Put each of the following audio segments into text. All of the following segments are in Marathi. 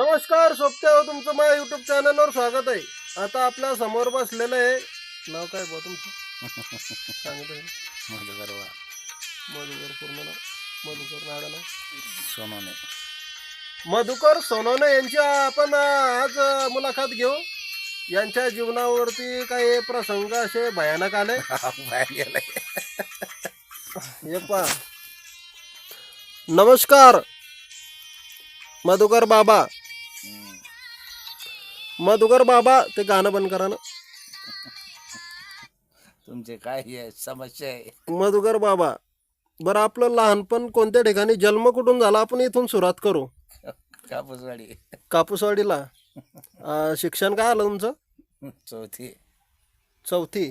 नमस्कार सोबते हो तुमचं माझ्या युट्यूब चॅनलवर स्वागत आहे. आता आपल्यासमोर बसलेलं आहे. नाव काय बा तुमचं? सांगितलं. मधुकर वा मधुकर पूर्ण नाव? मधुकर नाडा नाव सोनवणे मधुकर सोनवणे यांची आपण आज मुलाखत घेऊ. यांच्या जीवनावरती काही प्रसंग असे भयानक आले. पहा. नमस्कार मधुकर बाबा. मधुकर बाबा ते गाणं बंद करा ना. तुमचे काय हे समस्या आहे? मधुकर बाबा बरं आपलं लहानपण कोणत्या ठिकाणी जन्म कुठून झाला? आपण इथून सुरुवात करू. कापूसवाडी. कापूसवाडीला. अं, शिक्षण काय आलं तुमचं? चौथी. चौथी.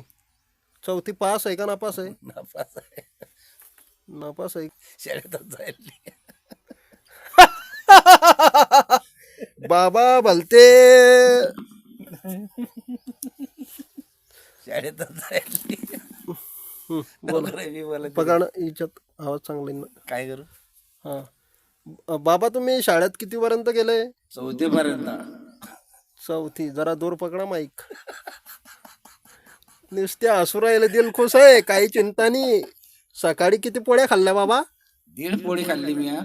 चौथी पास आहे का? नापास आहे? नापास आहे. नापास आहे. शाळेतच जायला बाबा भलते. याच्यात आवाज चांगला ना. काय करू? हां. बाबा तुम्ही शाळेत कितीपर्यंत गेले चौथी पर्यंत चौथी. जरा दूर पकडा माईक. नुसत्या हसू राहिले दिल खुश आहे काही चिंता नाही. सकाळी किती पोळ्या खाल्ल्या बाबा? दीड पोळी खाल्ली मी हा.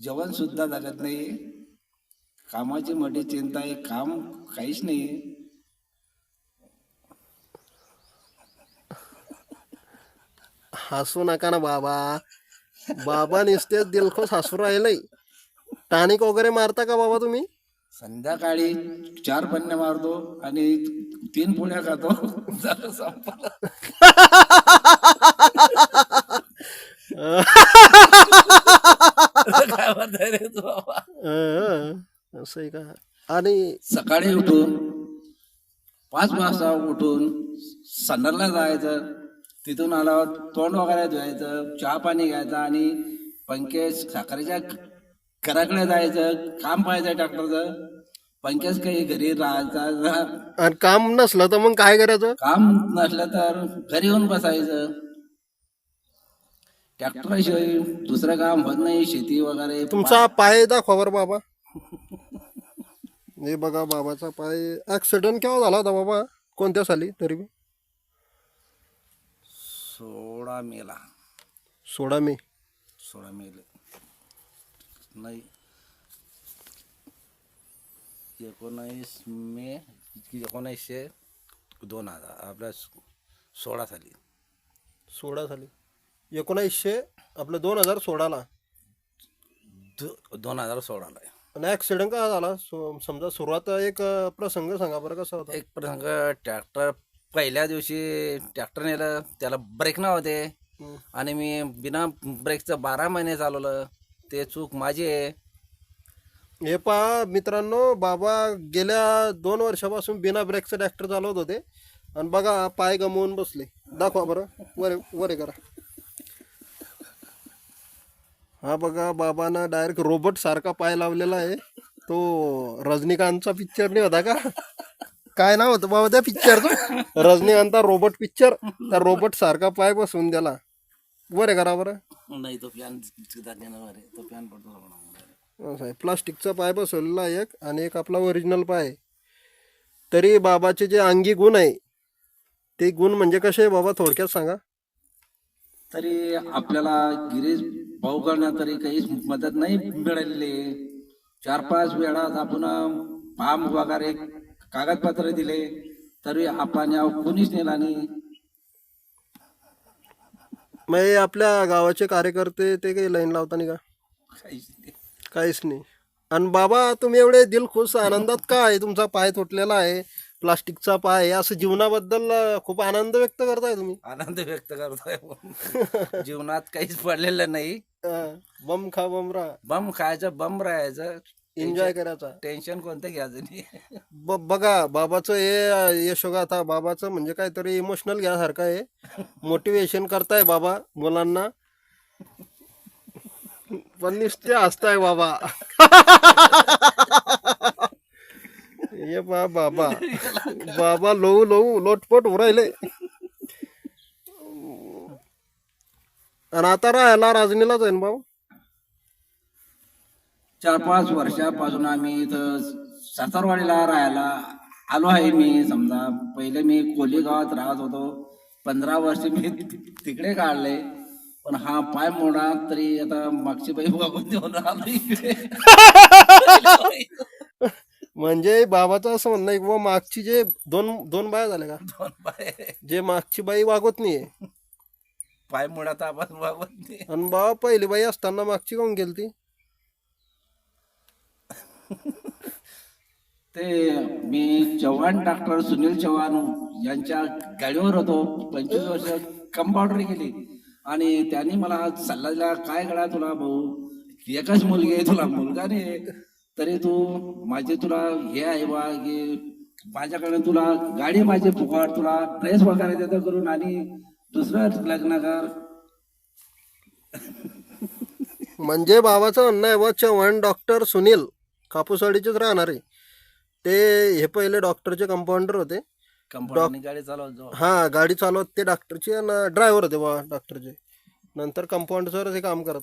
जेवण सुद्धा लागत नाही. कामाची मोठी चिंता आहे काम काहीच नाही हसू नका ना बाबा. बाबा नुसतेच दिलखुश हसू राहिले टानिक वगैरे मारता का बाबा तुम्ही? संध्याकाळी चार पन्न्या मारतो आणि तीन पोळ्या खातो. झालं संपलं. काय म्हणताय रे तू बाबा? अं, असं आहे का? आणि सकाळी उठून पाच वाजता उठून संडासला जायचं. तिथून आल्यावर तोंड वगैरे धुवायचं चहा पाणी घ्यायचं आणि पंकज साखरेच्या घराकडे जायचं काम पाहायचं ट्रॅक्टरचं पंकज काही घरी राहायचं आणि काम नसलं तर मग काय करायचं? काम नसलं तर घरी येऊन बसायचं. ट्रॅक्टरशिवाय दुसरं काम होत नाही शेती वगैरे. तुमचा पाय दाखवा बरं बाबा. हे बघा बाबाचा पाय ऍक्सिडेंट केव्हा झाला होता बाबा? कोणत्या साली? तरी बी? सोळा मेला सोळा मे. सोळा मेल नाही. एकोणावीस मे एकोणीसशे दोन हजार आपल्या सोळा साली. सोळा साली. एकोणीसशे आपलं दोन हजार सोळाला दो दोन हजार सोळाला. आणि ऍक्सिडेंट का झाला? सो- समजा सुरुवात एक अं, प्रसंग सांगा बरं कसा होता? एक प्रसंग ट्रॅक्टर पहिल्या दिवशी ट्रॅक्टर नेलं त्याला ब्रेक नव्हते. हम्म. आणि मी बिना ब्रेकचं बारा महिने चालवलं. ते चूक माझी आहे. हे पहा मित्रांनो बाबा गेल्या दोन वर्षापासून बिना ब्रेकचं ट्रॅक्टर चालवत होते. आणि बघा पाय गमवून बसले. दाखवा बरं वर वर करा. हा बघा बाबांना डायरेक्ट रोबोट सारखा पाय लावलेला आहे. तो रजनीकांतचा पिक्चर नाही होता का? काय नाव होतं बाबा त्या पिक्चरचं रजनीकांतचा रोबोट पिक्चर त्या रोबोट सारखा पाय बसवून दिला. बरे करा बरं? नाही तो फॅन फॅन पडतो प्लास्टिकचा पाय बसवलेला एक आणि एक आपला ओरिजिनल पाय. तरी बाबाचे जे अंगी गुण आहे ते गुण म्हणजे कसे आहे बाबा? थोडक्यात सांगा. तरी आपल्याला गिरीश भाऊकडनं तरी काहीच मदत नाही मिळालेली. चार पाच वेळा आपण फार्म वगैरे कागदपत्र दिले तरी आपण यावर कोणीच नेला नाही. मग हे आपल्या गावाचे कार्यकर्ते ते काही लाईन लावता का? काहीच नाही. काहीच नाही. आणि बाबा तुम्ही एवढे दिलखुश आनंदात का आहे? तुमचा पाय तुटलेला आहे. प्लास्टिकचा पाय असं जीवनाबद्दल खूप आनंद व्यक्त करताय तुम्ही. आनंद व्यक्त करतोय. जीवनात काहीच पडलेलं नाही. बम खा बम राहा. बम खायचं बम राहायचं. एन्जॉय करायचा. टेन्शन कोणतं घ्यायचं नाही. ब बघा बाबाचं हे यशोगाथा बाबाचं म्हणजे काहीतरी इमोशनल घ्यासारखं आहे. मोटिवेशन करताय बाबा मुलांना. पण नुसते हसताय बाबा. बा बाबा बाबा लवू लवू लोटपट उरायले आणि आता राहायला राजनीलाच आहे ना भाऊ चार पाच वर्षापासून आम्ही इथं सातारवाडीला राहायला आलो आहे मी. समजा पहिले मी कोली गावात राहत होतो. पंधरा वर्ष मी तिकडे काढले. पण हा पाय मोडा तरी आता मागची बाई बघून देऊन आलो इकडे म्हणजे बाबाचं असं म्हणणं आहे की बुवा मागची जे दोन दोन बाया झाल्या का? दोन पाय जे मागची बाई वागवत नाहीये. पाय मोडा तर आपण बघून दे आणि बाबा पहिली बाई असताना मागची काऊन गेली ती ते मी चव्हाण डॉक्टर सुनील चव्हाण यांच्या गाडीवर होतो. पंचवीस वर्ष कंपाऊंडर केली. आणि त्यांनी मला सल्ला दिला काय करा तुला भाऊ? एकच मुलगी आहे तुला मुलगा नाही. तरी तू माझे तुला हे आहे बा की माझ्याकडे तुला गाडी माझी फुकट तुला ड्रेस वगैरे देतो करून आणि दुसरं लग्न कर. म्हणजे बाबाचं म्हणणं आहे बुवा चव्हाण डॉक्टर सुनील कापूसवाडीचेच राहणार आहे. ते हे पहिले डॉक्टरचे कंपाऊंडर होते. कंपाऊंडरने गाडी चालवतो हा गाडी चालवत ते डॉक्टरचे आणि ड्रायव्हर होते बा डॉक्टरचे. नंतर कंपाऊंडर ते काम करत.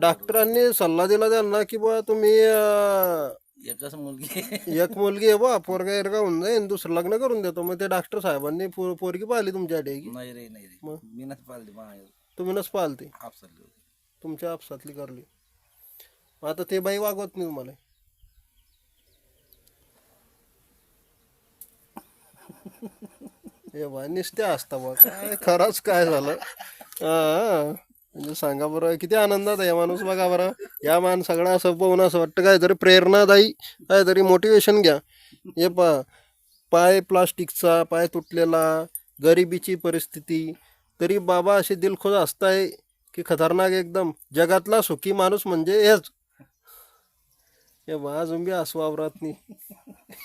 डॉक्टरांनी सल्ला दिला त्यांना की बा तुम्ही अं, एकच मुलगी. एक मुलगी आहे बा पोरगा एरगा होऊन जाईल दुसरं लग्न करून देतो. मग ते डॉक्टर साहेबांनी पो- पोरगी पाहिली तुमच्यासाठी की? नाही रे नाही रे. मग? मी नाही पाहिली तुम्ही नस पाहिली ती होती. तुमच्या आपसातली करली. मग आता ते बाई वागवत नाही तुम्हाला. हे बा निस्ते असता बा काय खरंच काय झालं? हा म्हणजे सांगा बरं किती आनंदात आहे या माणूस बघा बरं. या मान सगळं असं पाहून असं वाटतं काहीतरी प्रेरणादायी काहीतरी मोटिवेशन घ्या. हे पा पाय प्लास्टिकचा पाय तुटलेला गरिबीची परिस्थिती तरी बाबा असे दिलखोज असताय की खतरनाक एकदम. जगातला सुखी माणूस म्हणजे हेच. हे बा अजून बी असं वावरात नाही.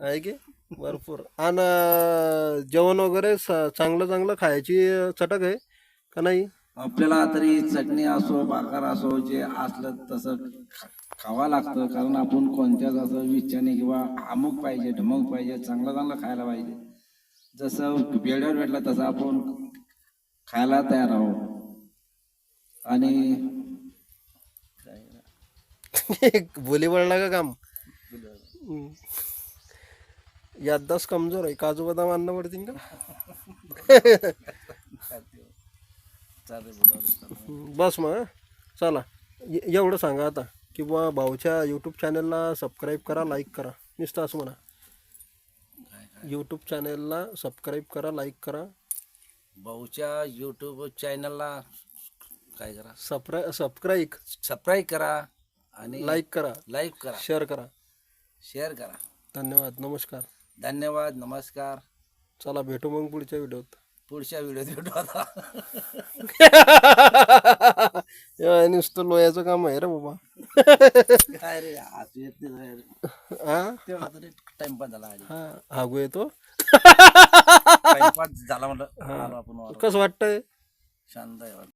आहे की? भरपूर. आणि जेवण वगैरे स- चांगलं चांगलं खायची चटक आहे का नाही? आपल्याला तरी चटणी असो भाकर असो जे असलं तसं खा- खावं लागतं. कारण आपण कोणत्याच असं विचारणे किंवा अमुक पाहिजे ढमक पाहिजे चांगलं चांगलं खायला पाहिजे. जसं वेळेवर भेटलं तसं आपण खायला तयार आहोत. आणि बोली वळला का काम? हम्म. याददास्त कमजोर आहे. काजू बदाम आणणं पडतील का? बस मग. चला. एवढं सांगा आता की बुवा भाऊच्या यूट्यूब चॅनलला सबस्क्राईब करा लाईक करा. नुसतं असं म्हणा. यूट्यूब चॅनलला सबस्क्राईब करा लाईक करा. भाऊच्या युट्यूब चॅनलला काय करा? सबस्क्राईब सबस्क्राईब सबस्क्राईब करा आणि लाईक करा. लाईक करा. शेअर करा. शेअर करा. धन्यवाद. नमस्कार. धन्यवाद नमस्कार. चला भेटू मग पुढच्या व्हिडिओत. पुढच्या व्हिडिओत भेटू आता. नुसतं लोयाचं काम आहे रे बाबा. काय रे हसू येत नाही रे. हा तेवढा तरी टाइमपास झाला आधी. हा हागू येतो टाइमपास झाला म्हणलं आलो आपण वावरात. कसं वाटतंय? शांत आहे.